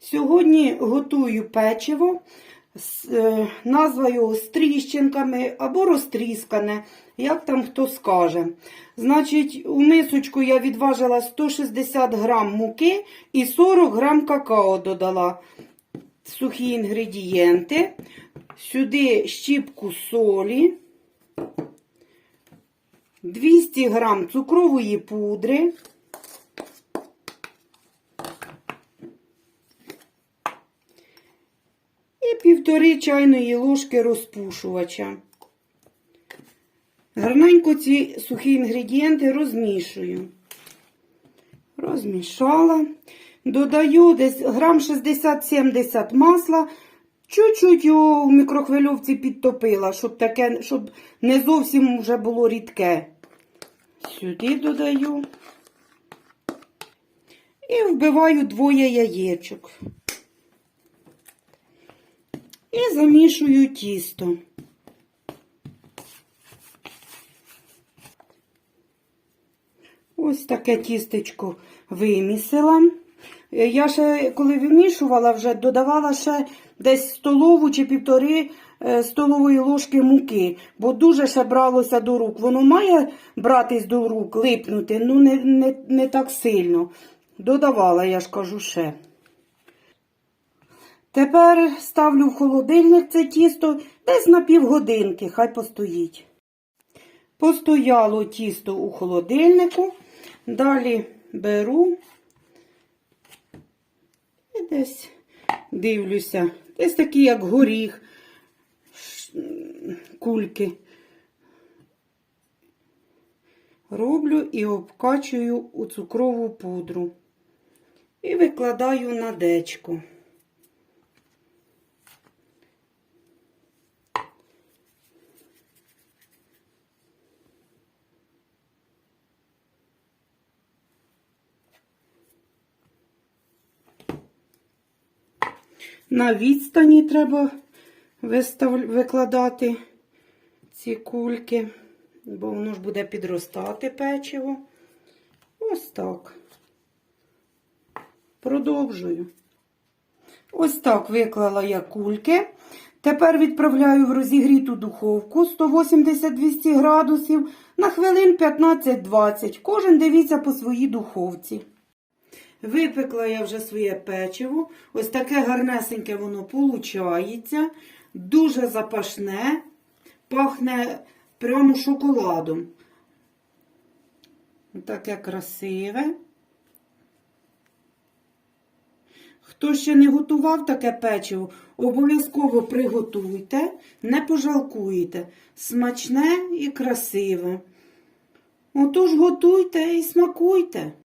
Сьогодні готую печиво, е, назва його з тріщинками або розтріскане, як там хто скаже. Значить, у мисочку я відважила 160 грам муки і 40 грам какао додала. Сухі інгредієнти. Сюди щіпку солі, 200 грам цукрової пудри. Півтори чайної ложки розпушувача. Гарненько ці сухі інгредієнти розмішую. Розмішала. Додаю десь грам 60-70 масла. Чуть-чуть його в мікрохвильовці підтопила, щоб таке, щоб не зовсім вже було рідке. Сюди додаю. І вбиваю двоє яєчок. І замішую тісто. Ось таке тістечко вимісила. Е, Я ще, коли вимішувала, вже додавала ще десь столову чи півтори е, столової ложки муки, бо дуже ще бралося до рук. Воно має братись до рук, липнути, ну не, не, не так сильно. Додавала, я ж кажу, ще. Тепер ставлю в холодильник це тісто десь на півгодинки, хай постоїть. Постояло тісто у холодильнику. Далі беру і десь дивлюся. Десь такі, як горіх, кульки. Роблю і обкачую у цукрову пудру. І викладаю на дечко. На відстані треба викладати ці кульки, бо воно ж буде підростати печиво. Ось так. Продовжую. Ось так виклала я кульки. Тепер відправляю в розігріту духовку 180-200 градусів на хвилин 15-20. Кожен дивіться по своїй духовці. Випекла я вже своє печиво. Ось таке гарнесеньке воно получається. Дуже запашне, пахне прямо шоколадом. Таке красиве. Хто ще не готував таке печиво, обов'язково приготуйте, не пожалкуєте. Смачне і красиве. Отож готуйте і смакуйте.